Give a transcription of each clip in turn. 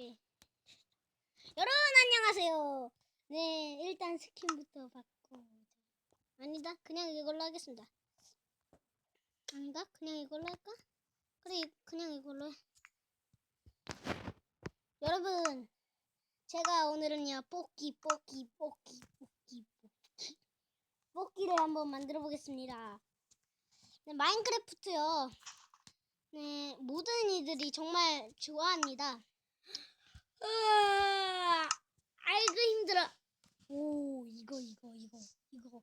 네. 여러분 안녕하세요. 네, 일단 스킨부터 바꿔. 아니다, 그냥 이걸로 하겠습니다. 아니다, 그냥 이걸로 할까? 그래, 이- 그냥 이걸로 해. 여러분, 제가 오늘은요, 뽑기, 뽑기, 뽑기, 뽑기, 뽑기. 뽑기를 한번 만들어 보겠습니다. 네, 마인크래프트요. 네, 모든 이들이 정말 좋아합니다. 으아, 아이고 힘들어. 오, 이거 이거 이거 이거.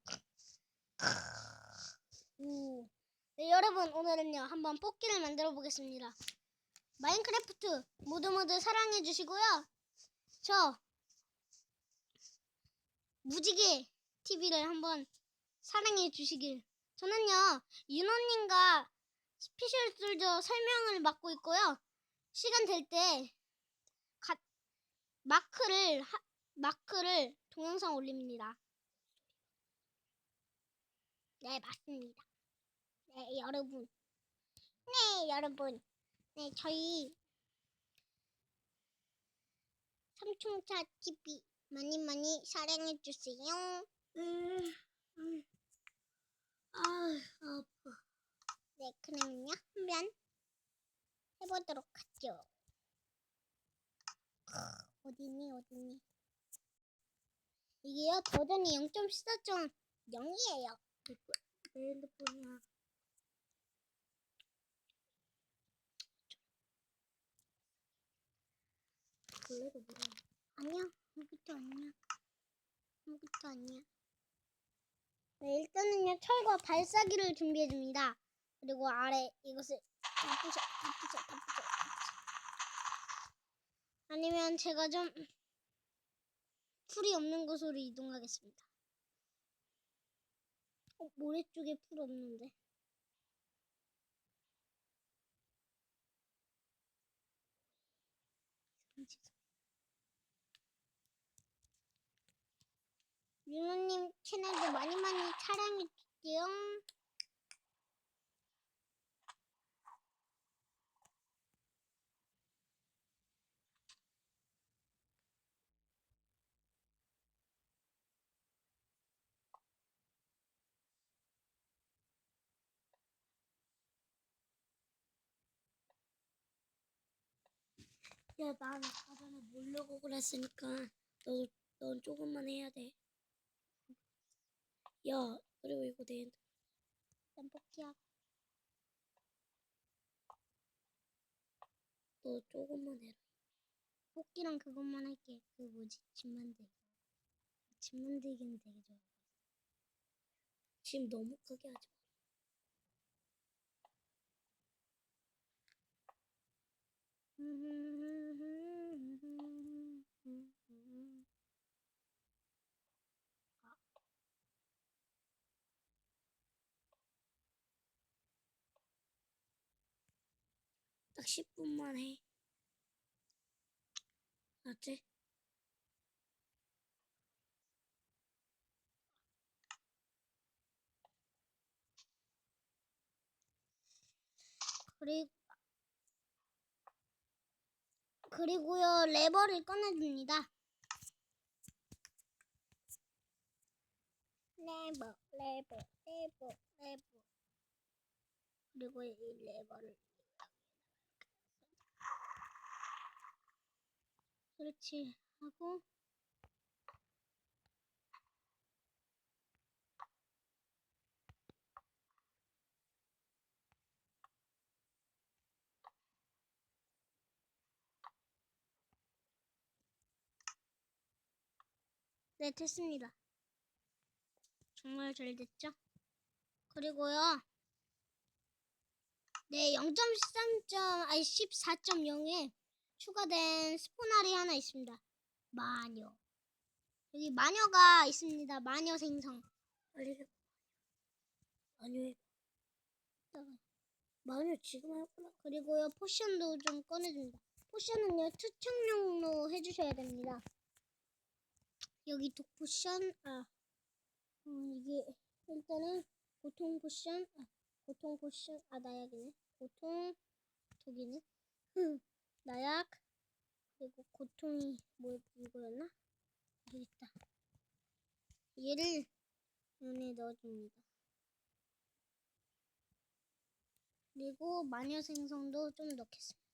오. 네, 여러분 오늘은요 한번 뽑기를 만들어 보겠습니다. 마인크래프트 모두 모두 사랑해 주시고요. 저 무지개 TV를 한번 사랑해 주시길. 저는요 윤호님과 스페셜 솔저 설명을 맡고 있고요. 시간 될 때 마크를 하- 마크를 동영상 올립니다. 네 맞습니다. 네 여러분. 네 여러분. 네 저희 삼총차 TV 많이 많이 사랑해 주세요. 음, 음. 아 아파. 네 그러면요 한번 해보도록 하죠. 어디니? 이게요 버전이 0.14.0이에요. 내 핸드폰이야. 원래도 뭐야? 아니야 아무것도 아니야. 아무것도 아니야. 네 일단은요 철과 발사기를 준비해 줍니다. 그리고 아래 이것을 다 부셔 다 부셔 다 부셔. 아니면 제가 좀 풀이 없는 곳으로 이동하겠습니다. 어, 모래 쪽에 풀 없는데. 윤호님 채널도 많이 많이 사랑해 주세요. 야, 난 아까 전에 몰려고 그랬으니까 너, 넌 조금만 해야 돼. 야, 그리고 이거 내 복귀하고. 너 조금만 해라. 뽑기랑 그것만 할게. 그 뭐지? 집 만들기. 집 만들기는 되게 좋아. 지금 너무 크게 하지 마. 딱 10분만 해. 알았지? 그리고 그리고요 레버를 꺼내줍니다. 레버, 레버, 레버, 레버. 그리고 이 레버를 그렇지 하고 네 됐습니다. 정말 잘 됐죠? 그리고요. 네, 0.13점, 아니 14.0에 추가된 스포날이 하나 있습니다. 마녀. 여기 마녀가 있습니다. 마녀 생성. 마녀 해. 마녀 지금 할 거라. 그리고요, 포션도 좀 꺼내줍니다. 포션은요, 투척용로 해주셔야 됩니다. 여기 독 포션, 아, 어, 이게, 일단은, 고통 포션, 아, 고통 포션, 아, 나약이네. 고통, 독이네. 나약, 그리고 고통이 뭐 이거였나? 모르겠다. 얘를 눈에 넣어줍니다. 그리고 마녀 생성도 좀 넣겠습니다.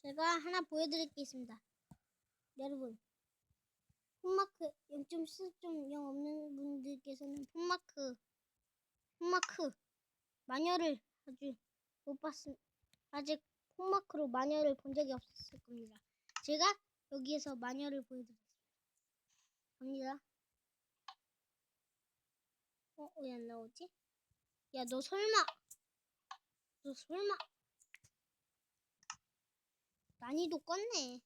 제가 하나 보여드릴 게 있습니다. 여러분, 폰마크 0.4.0 없는 분들께서는 폰마크, 폰마크 마녀를 아주 못 봤음, 아직 폰마크로 마녀를 본 적이 없었을 겁니다. 제가 여기에서 마녀를 보여드리겠습니다. 갑니다. 어, 왜 안 나오지? 야, 너 설마, 너 설마, 난이도 껐네.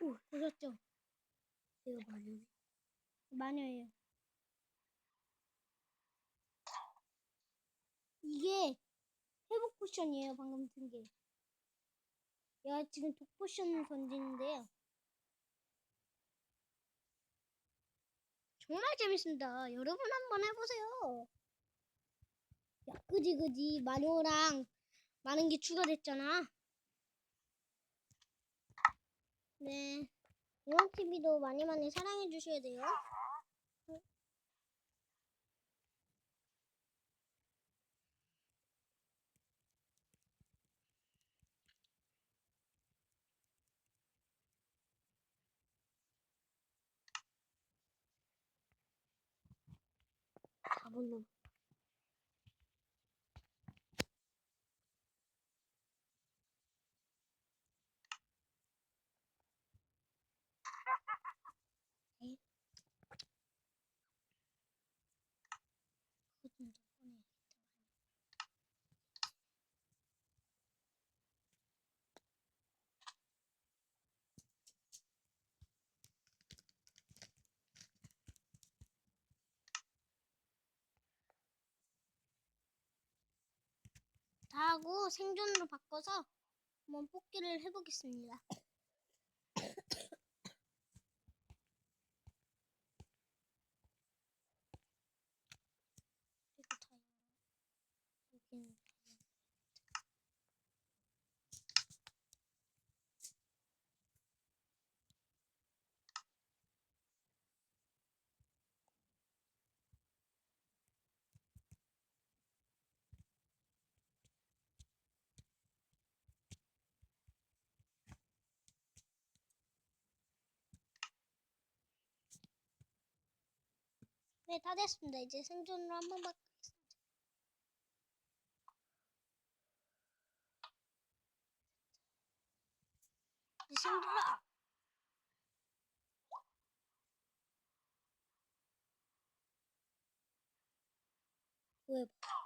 오, 보셨죠? 이거 마녀네. 마녀예요. 이게 회복 포션이에요. 방금 든 게. 얘가 지금 독 포션을 던지는데요. 정말 재밌습니다. 여러분 한번 해보세요. 야, 그지 그지 마녀랑 많은 게 추가됐잖아. 네. 이원 TV도 많이 많이 사랑해 주셔야 돼요. 바본 놈. 다 하고 생존으로 바꿔서 한번 뽑기를 해보겠습니다. 네, 다 됐습니다. 이제 생존으로 한번 바꾸겠습니다. 이제 생존으로 왜? 지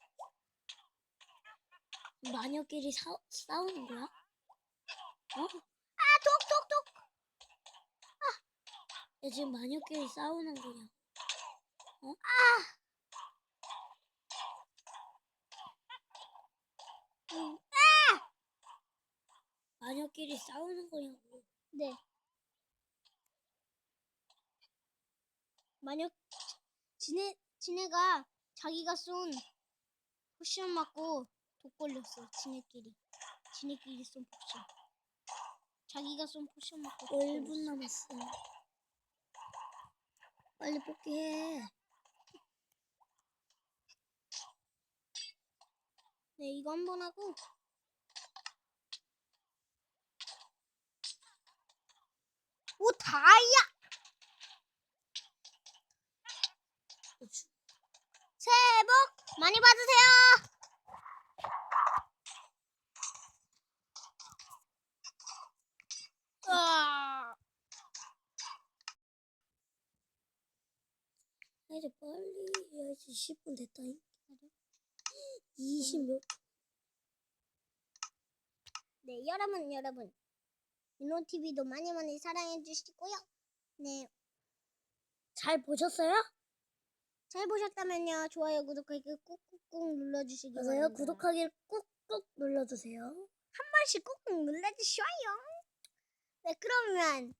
마녀끼리 사, 싸우는 거야? 어? 아톡 톡톡 야, 지금 마녀끼리 싸우는 거냐? 음, 마녀끼리 싸우는 거냐고. 네 마녀 지네 지네가 자기가 쏜 포션 맞고 독 걸렸어 지네끼리 지네끼리 쏜 포션 자기가 쏜 포션 맞고 독 1분 걸렸어. 남았어. 빨리 뽑기해. 네 이거 한 번 하고 오 다이아. 새해 복 많이 받으세요. 아, 아, 이제 빨리 해야지 10분 됐다잉 20 몇? 네 여러분 여러분 민호 TV도 많이 많이 사랑해 주시고요. 네. 잘 보셨어요? 잘 보셨다면요 좋아요 구독하기 꾹꾹꾹 눌러주시기 맞아요 바랍니다. 구독하기를 꾹꾹 눌러주세요 한 번씩 꾹꾹 눌러주셔요. 네 그러면